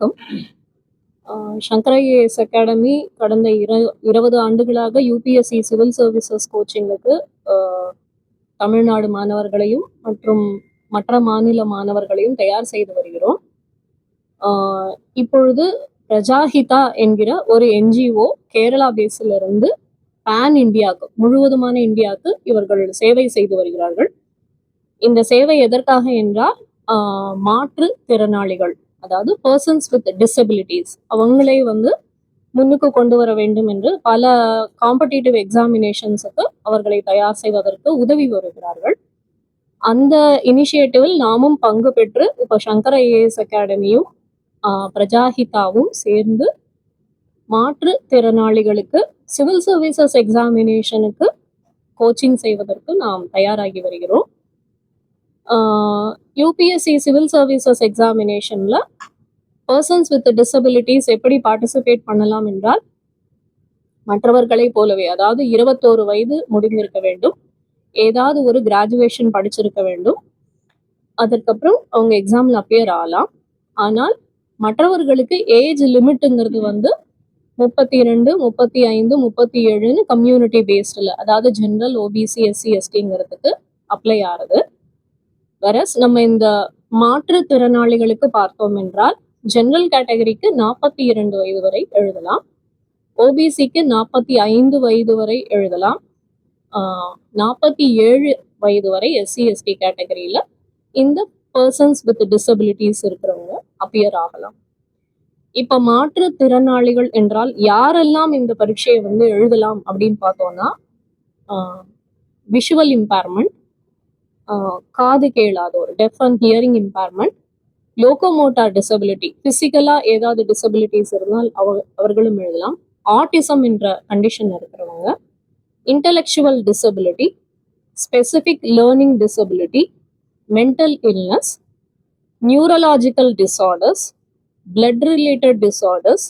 வணக்கம் சங்கரா as academy கடந்த இருபது ஆண்டுகளாக யூபிஎஸ்சி சிவில் சர்வீசஸ் கோச்சிங்குக்கு தமிழ்நாடு மாணவர்களையும் மற்றும் மற்ற மாநில மாணவர்களையும் தயார் செய்து வருகிறோம் இப்பொழுது பிரஜாஹிதா என்கிற ஒரு என்ஜிஓ கேரளா பேஸில் இருந்து பேன் இந்தியாவுக்கு முழுவதுமான இந்தியாவுக்கு இவர்கள் சேவை செய்து வருகிறார்கள் இந்த சேவை எதற்காக என்றால் மாற்று திறனாளிகள் அதாவது பர்சன்ஸ் வித் டிசபிலிட்டிஸ் அவங்களே வந்து முன்னுக்கு கொண்டு வர வேண்டும் என்று பல காம்படிட்டிவ் எக்ஸாமினேஷன்ஸுக்கு அவர்களை தயார் செய்வதற்கு உதவி வருகிறார்கள் அந்த இனிஷியேட்டிவில் நாமும் பங்கு பெற்று இப்போ சங்கர் ஐஏஎஸ் அகாடமியும் பிரஜாஹிதாவும் சேர்ந்து மாற்று திறனாளிகளுக்கு சிவில் சர்வீசஸ் எக்ஸாமினேஷனுக்கு கோச்சிங் செய்வதற்கு நாம் தயாராகி வருகிறோம் யூபிஎஸ்சி சிவில் சர்வீசஸ் எக்ஸாமினேஷனில் பர்சன்ஸ் வித் டிசபிலிட்டிஸ் எப்படி பார்ட்டிசிபேட் பண்ணலாம் என்றால் மற்றவர்களைப் போலவே அதாவது இருபத்தோரு வயது முடிந்திருக்க வேண்டும் ஏதாவது ஒரு கிராஜுவேஷன் படிச்சிருக்க வேண்டும் அதற்கப்புறம் அவங்க எக்ஸாமில் அப்பியர் ஆகலாம் ஆனால் மற்றவர்களுக்கு ஏஜ் லிமிட்டுங்கிறது வந்து முப்பத்தி ரெண்டு முப்பத்தி ஐந்து முப்பத்தி ஏழுன்னு கம்யூனிட்டி பேஸ்டில் அதாவது ஜென்ரல் ஓபிசி எஸ்சி எஸ்டிங்கிறதுக்கு அப்ளை ஆகுது வரஸ் நம்ம இந்த மாற்றுத்திறனாளிகளுக்கு பார்த்தோம் என்றால் ஜெனரல் கேட்டகரிக்கு நாற்பத்தி இரண்டு வயது வரை எழுதலாம் ஓபிசிக்கு நாற்பத்தி ஐந்து வயது வரை எழுதலாம் நாற்பத்தி ஏழு வயது வரை எஸ்சி எஸ்டி கேட்டகரியில் இந்த பர்சன்ஸ் வித் டிசபிலிட்டிஸ் இருக்கிறவங்க அப்பியர் ஆகலாம் இப்போ மாற்றுத்திறனாளிகள் என்றால் யாரெல்லாம் இந்த பரீட்சையை வந்து எழுதலாம் அப்படின்னு பார்த்தோம்னா விஷுவல் இம்பேர்மெண்ட் காது ஒரு deaf and hearing impairment locomotor disability ஃபிசிக்கலாக ஏதாவது டிசபிலிட்டிஸ் இருந்தால் அவ அவர்களும் எழுதலாம் ஆர்டிசம் என்ற கண்டிஷன் இருக்கிறவங்க intellectual disability specific learning disability mental illness neurological disorders blood related disorders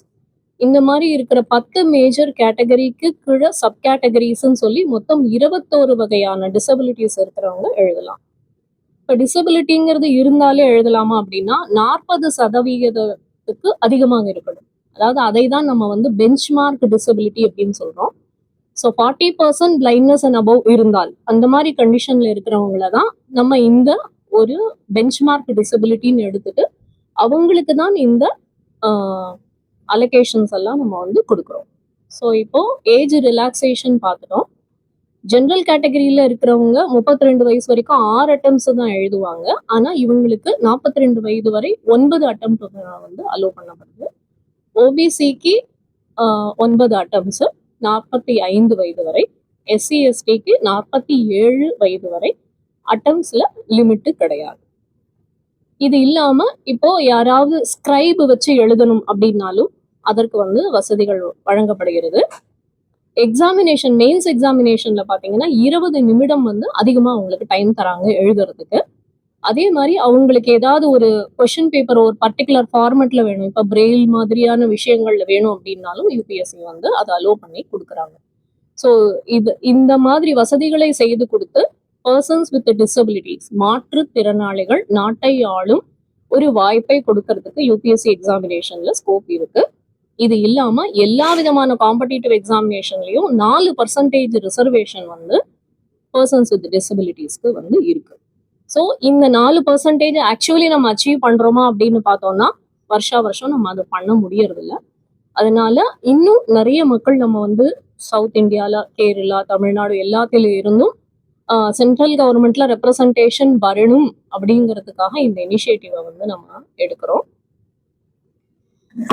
இந்த மாதிரி இருக்கிற பத்து மேஜர் கேட்டகரிக்கு கீழே சப் கேட்டகரிஸ்ன்னு சொல்லி மொத்தம் இருபத்தோரு வகையான டிசபிலிட்டிஸ் இருக்கிறவங்க எழுதலாம் இப்போ டிசபிலிட்டிங்கிறது இருந்தாலே எழுதலாமா அப்படின்னா நாற்பது சதவிகிதத்துக்கு அதிகமாக இருக்கணும் அதாவது அதை தான் நம்ம வந்து பெஞ்ச் மார்க் டிசபிலிட்டி அப்படின்னு சொல்கிறோம் so forty percent blindness and above இருந்தால் அந்த மாதிரி கண்டிஷனில் இருக்கிறவங்கள தான் நம்ம இந்த ஒரு பெஞ்ச் மார்க் டிசபிலிட்டின்னு எடுத்துட்டு அவங்களுக்கு தான் இந்த அலொகேஷன்ஸ் எல்லாம் நம்ம வந்து கொடுக்குறோம் ஸோ இப்போ ஏஜ் ரிலாக்ஸேஷன் பார்த்துட்டோம் ஜென்ரல் கேட்டகரியில் இருக்கிறவங்க முப்பத்தி ரெண்டு வயசு வரைக்கும் ஆறு அட்டம்ஸ் தான் எழுதுவாங்க ஆனால் இவங்களுக்கு நாற்பத்தி ரெண்டு வயது வரை ஒன்பது அட்டம் வந்து அலோவ் பண்ணப்படுது ஓபிசிக்கு ஒன்பது அட்டம்ஸ் நாற்பத்தி ஐந்து வயது வரை எஸ்சி எஸ்டிக்கு நாற்பத்தி ஏழு வயது வரை அட்டம்ஸில் லிமிட்டு கிடையாது இது இல்லாமல் இப்போ யாராவது ஸ்கிரைப் வச்சு எழுதணும் அப்படின்னாலும் அதற்கு வந்து வசதிகள் வழங்கப்படுகிறது எக்ஸாமினேஷன் மெயின்ஸ் எக்ஸாமினேஷன்ல பாத்தீங்கன்னா இருபது நிமிடம் வந்து அதிகமா அவங்களுக்கு டைம் தராங்க எழுதுறதுக்கு அதே மாதிரி அவங்களுக்கு ஏதாவது ஒரு கொஷின் பேப்பர் ஒரு பர்டிகுலர் ஃபார்மெட்ல வேணும் இப்போ பிரெயில் மாதிரியான விஷயங்கள்ல வேணும் அப்படின்னாலும் யூபிஎஸ்சி வந்து அதை அலோவ் பண்ணி கொடுக்குறாங்க ஸோ இது இந்த மாதிரி வசதிகளை செய்து கொடுத்து பர்சன்ஸ் வித் டிசபிலிட்டிஸ் மாற்றுத்திறனாளிகள் நாட்டை ஆளும் ஒரு வாய்ப்பை கொடுக்கறதுக்கு யூபிஎஸ்சி எக்ஸாமினேஷன்ல ஸ்கோப் இருக்கு இது இல்லாம எல்லா விதமான காம்படிட்டிவ் எக்ஸாமினேஷன்லயும் நாலு பர்சன்டேஜ் ரிசர்வேஷன் வந்து பர்சன்ஸ் வித் டிசபிலிட்டிஸ்க்கு வந்து இருக்கு ஸோ இந்த நாலு பர்சன்டேஜ் ஆக்சுவலி நம்ம அச்சீவ் பண்றோமா அப்படின்னு பார்த்தோம்னா வருஷா வருஷம் நம்ம அதை பண்ண முடியறதில்ல அதனால இன்னும் நிறைய மக்கள் நம்ம வந்து சவுத் இந்தியால கேரளா தமிழ்நாடு எல்லாத்துல இருந்தும் சென்ட்ரல் கவர்மெண்ட்ல ரெப்ரசன்டேஷன் வரணும் அப்படிங்கிறதுக்காக இந்த இனிஷியேட்டிவை வந்து நம்ம எடுக்கிறோம்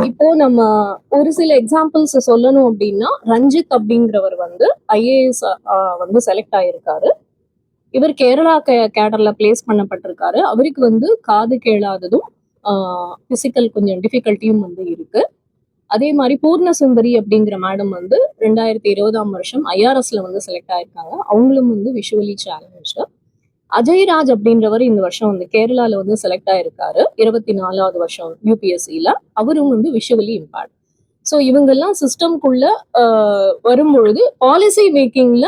இப்போ நம்ம ஒரு சில எக்ஸாம்பிள்ஸ் சொல்லணும் அப்படின்னா ரஞ்சித் அப்படிங்கிறவர் வந்து ஐஏஎஸ் வந்து செலக்ட் ஆயிருக்காரு இவர் கேரளா கேடர்ல பிளேஸ் பண்ணப்பட்டிருக்காரு அவருக்கு வந்து காது கேளாததும் பிசிக்கல் கொஞ்சம் டிஃபிகல்ட்டியும் வந்து இருக்கு அதே மாதிரி பூர்ணசுந்தரி அப்படிங்கிற மேடம் வந்து ரெண்டாயிரத்தி இருபதாம் வருஷம் ஐஆர்எஸ்ல வந்து செலக்ட் ஆயிருக்காங்க அவங்களும் வந்து விஷுவலி சேலஞ்சு அஜய்ராஜ் அப்படின்றவர் இந்த வருஷம் வந்து கேரளால வந்து செலக்ட் ஆயிருக்காரு இருபத்தி நாலாவது வருஷம் யூபிஎஸ்சியில அவரும் வந்து விஷுவலி இம்பார்ட் ஸோ இவங்கெல்லாம் சிஸ்டம்குள்ள வரும்பொழுது பாலிசி மேக்கிங்ல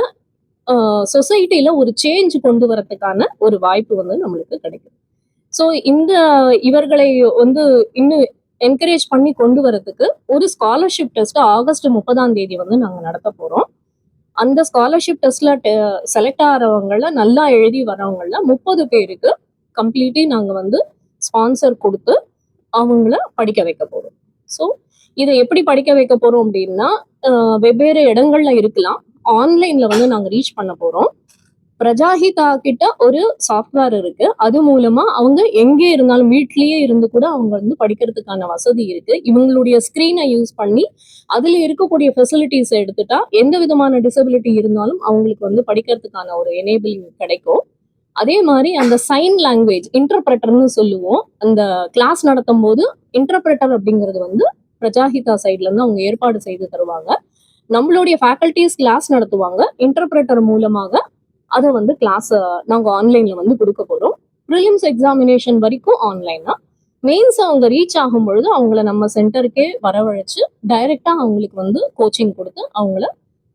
சொசைட்டியில ஒரு சேஞ்ச் கொண்டு வரத்துக்கான ஒரு வாய்ப்பு வந்து நம்மளுக்கு கிடைக்கும் ஸோ இந்த இவர்களை வந்து இன்னும் என்கரேஜ் பண்ணி கொண்டு வரதுக்கு ஒரு ஸ்காலர்ஷிப் டெஸ்ட் ஆகஸ்ட் முப்பதாம் தேதி வந்து நாங்கள் நடத்த போகிறோம் அந்த ஸ்காலர்ஷிப் டெஸ்ட்ல செலக்ட் ஆகிறவங்கள நல்லா எழுதி வரவங்கள முப்பது பேருக்கு கம்ப்ளீட்லி நாங்கள் வந்து ஸ்பான்சர் கொடுத்து அவங்கள படிக்க வைக்க போகிறோம் ஸோ இதை எப்படி படிக்க வைக்க போகிறோம் அப்படின்னா வெவ்வேறு இடங்கள்ல இருக்கலாம் ஆன்லைன்ல வந்து நாங்கள் ரீச் பண்ண போகிறோம் பிரஜாஹிதா கிட்ட ஒரு சாஃப்ட்வேர் இருக்கு அது மூலமா அவங்க எங்கே இருந்தாலும் வீட்லயே இருந்து கூட அவங்க வந்து படிக்கிறதுக்கான வசதி இருக்கு இவங்களுடைய ஸ்கிரீனை யூஸ் பண்ணி அதுல இருக்கக்கூடிய ஃபெசிலிட்டிஸ் எடுத்துட்டா எந்த விதமான டிசபிலிட்டி இருந்தாலும் அவங்களுக்கு வந்து படிக்கிறதுக்கான ஒரு எனேபிளிங் கிடைக்கும் அதே மாதிரி அந்த சைன் லாங்குவேஜ் இன்டர்பிரட்டர்னு சொல்லுவோம் அந்த கிளாஸ் நடத்தும் போது இன்டர்பிரட்டர் அப்படிங்கிறது வந்து பிரஜாஹிதா சைட்ல இருந்து அவங்க ஏற்பாடு செய்து தருவாங்க நம்மளுடைய ஃபேக்கல்டிஸ் கிளாஸ் நடத்துவாங்க இன்டர்பிரட்டர் மூலமாக அதை வந்து கிளாஸ் நாங்கள் ஆன்லைன்ல வந்து கொடுக்க போறோம் ப்ரிலிம்ஸ் எக்ஸாமினேஷன் வரைக்கும் ஆன்லைன் தான் மெயின்ஸ் அவங்க ரீச் ஆகும் பொழுது அவங்கள நம்ம சென்டருக்கே வரவழைச்சு டைரெக்டா அவங்களுக்கு வந்து கோச்சிங் கொடுத்து அவங்கள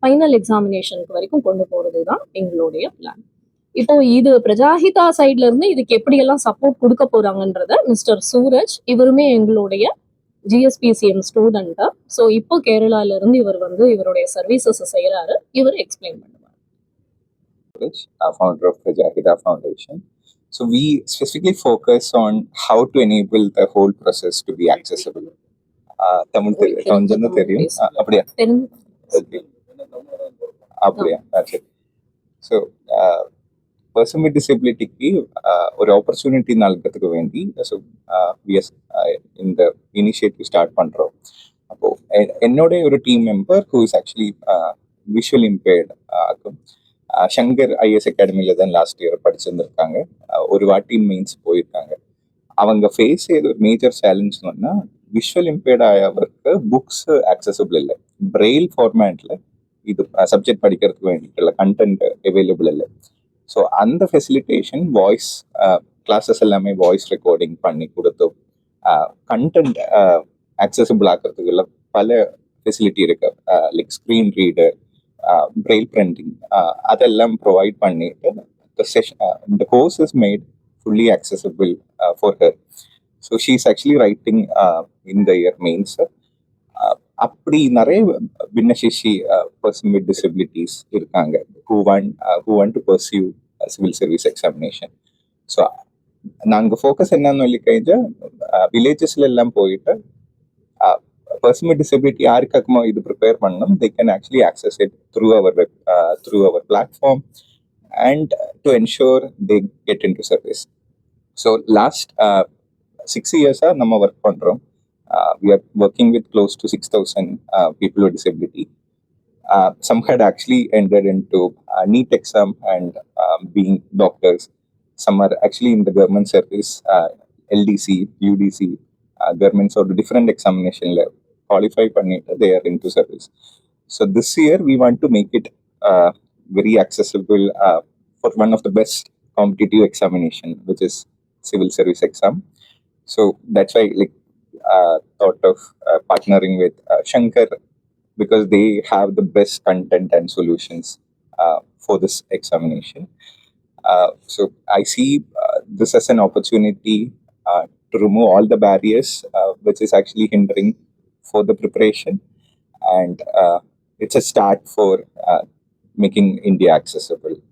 ஃபைனல் எக்ஸாமினேஷனுக்கு வரைக்கும் கொண்டு போறது தான் எங்களுடைய பிளான் இப்போ இது பிரஜாஹிதா சைட்ல இருந்து இதுக்கு எப்படியெல்லாம் சப்போர்ட் கொடுக்க போறாங்கன்றத மிஸ்டர் சூரஜ் இவருமே எங்களுடைய ஜிஎஸ்பிசிஎம் ஸ்டூடெண்ட்டு ஸோ இப்போ கேரளால இருந்து இவர் வந்து இவருடைய சர்வீசஸ் செய்யறாரு இவர் எக்ஸ்பிளைன் பண்ணார் Rich, uh, founder of the Jahida Foundation. So we specifically focus on how to enable the whole process to be accessible. Uh, Tamil தெரி- கொஞ்சம் தான் தெரியும் அஹ், அப்படியா தெரிஞ்சு Okay. அப்படியா சரி ஸோ பர்சன் வித் டிசபிலிட்டிக்கு ஒரு ஆப்பர்ச்சுனிட்டி நல்கிறதுக்கு வேண்டி ஸோ விஎஸ் இந்த இனிஷியேட்டிவ் ஸ்டார்ட் பண்ணுறோம் அப்போ எ- என்னோட ஒரு team member who is actually visual impaired ஆகும் Shankar IAS அகாடமியில தான் லாஸ்ட் இயர் படிச்சிருந்துருக்காங்க ஒரு வாட்டி மெயின்ஸ் போயிருக்காங்க அவங்க ஃபேஸ் செய்த ஒரு மேஜர் சேலஞ்ச் சொன்னா விஷுவல் இம்பேர்ட் ஆயவருக்கு புக்ஸ் அக்சசபிள் இல்லை பிரெயில் ஃபார்மேட்டில் இது சப்ஜெக்ட் படிக்கிறதுக்கு வேண்டிட்டு இல்லை கண்டென்ட் அவைலபிள் இல்லை ஸோ அந்த ஃபெசிலிட்டேஷன் வாய்ஸ் கிளாஸஸ் எல்லாமே வாய்ஸ் ரெக்கார்டிங் பண்ணி கொடுத்து கண்டென்ட் அக்சசபிள் ஆக்கிறதுக்குள்ள பல ஃபெசிலிட்டி இருக்கு like screen reader Braille uh, printing uh, அதெல்லாம் ப்ரொவைட் பண்ணிட்டு the session the course is made fully accessible for her so she is actually writing இந்த year means அப்படி நிறைய பின்னசேஷி பர்சன் வித் டிசபிலிட்டிஸ் இருக்காங்க who want who want to pursue civil service examination so நாங்கள் focus என்னன்னு சொல்லி கழிஞ்சால் uh, வில்லேஜஸ்ல எல்லாம் போயிட்டு பர்சன் வித் டிசபிலிட்டி யாருக்காக்குமோ இது ப்ரிப்பேர் பண்ணணும் they can actually access it through our web through our platform and to ensure they get into service. So last uh, six years are நம்ம work பண்றோம் uh, we are working with close to 6,000 uh, people with disability. Uh, some had actually entered into uh, NEET exam and um, being doctors. Some are actually in the government service, uh, LDC, UDC, uh, government sort of different examination level. Qualify பண்ணிட்டு they are into service. So this year we want to make it uh, very accessible uh, for one of the best competitive examination, which is civil service exam. So that's why like uh, thought of uh, partnering with uh, Shankar because they have the best content and solutions uh, for this examination. Uh, so I see uh, this as an opportunity uh, to remove all the barriers uh, which is actually hindering for the preparation, and uh, it's a start for uh, making India accessible.